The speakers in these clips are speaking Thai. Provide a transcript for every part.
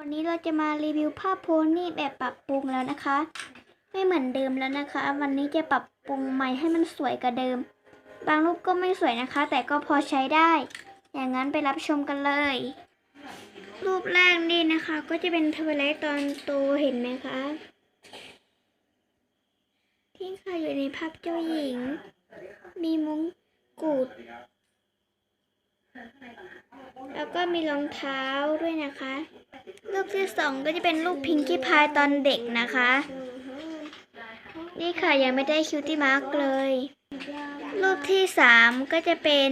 วันนี้เราจะมารีวิวภาพโพนี่แบบปรับปรุงแล้วนะคะ ไม่เหมือนเดิมแล้วนะคะ วันนี้จะปรับปรุงใหม่ให้มันสวยกว่าเดิม บางรูปก็ไม่สวยนะคะ แต่ก็พอใช้ได้ อย่างนั้นไปรับชมกันเลย รูปแรกนี่นะคะ ก็จะเป็นทวไลท์ตอนโตเห็นไหมคะที่ค่ะอยู่ในภาพเจ้าหญิง มีมงกุฎแล้วก็มีรองเท้าด้วยนะคะ รูปที่สองก็จะเป็นรูปพิงกี้พายตอนเด็กนะคะ นี่ค่ะยังไม่ได้คิวตี้มาร์กเลย รูปที่สามก็จะเป็น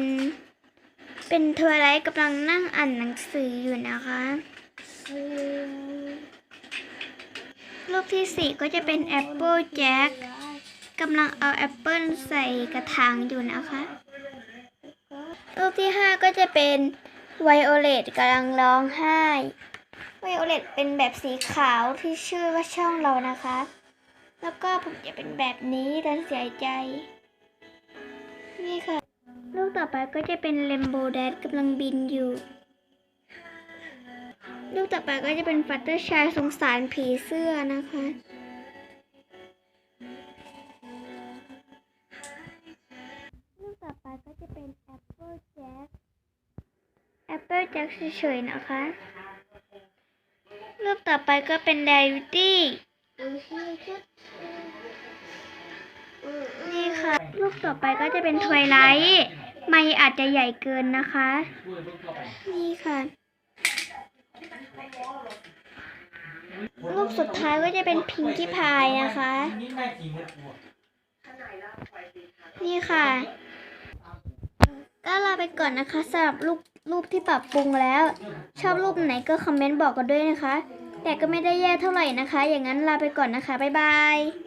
เป็นทวไลท์กำลังนั่งอ่านหนังสืออยู่นะคะ รูปที่สี่ก็จะเป็นแอปเปิลแจ็คกำลังเอาแอปเปิลใส่กระถางอยู่นะคะ รูปที่ห้าก็จะเป็นไวโอเลตกำลังร้องไห้ ไวโอเลตเป็นแบบสีขาวที่ชื่อว่าช่องเรานะคะ แล้วก็ผมจะเป็นแบบนี้ตอนเสียใจ นี่ค่ะรูปต่อไปก็จะเป็นเลมโบแดดกำลังบินอยู่รูปต่อไปก็จะเป็นฟัตเตอร์ชายสงสารผีเสื้อนะคะรูปต่อไปก็จะเป็นแอปเปิลแจ็คแอปเปิลแจ็คเฉยๆนะคะ รูปต่อไปก็เป็นไดวิตี้นี่ค่ะ รูปต่อไปก็จะเป็นทวายไลท์ไม่อาจจะใหญ่เกินนะคะ นี่ค่ะ รูปสุดท้ายก็จะเป็นพิงกี้พายนะคะ นี่ค่ะ ก็ลาไปก่อนนะคะสำหรับรูป รูปที่ปรับปรุงแล้ว ชอบรูปไหนก็คอมเมนต์บอกกันด้วยนะคะ แต่ก็ไม่ได้แย่เท่าไหร่นะคะ อย่างนั้นลาไปก่อนนะคะ บ๊ายบาย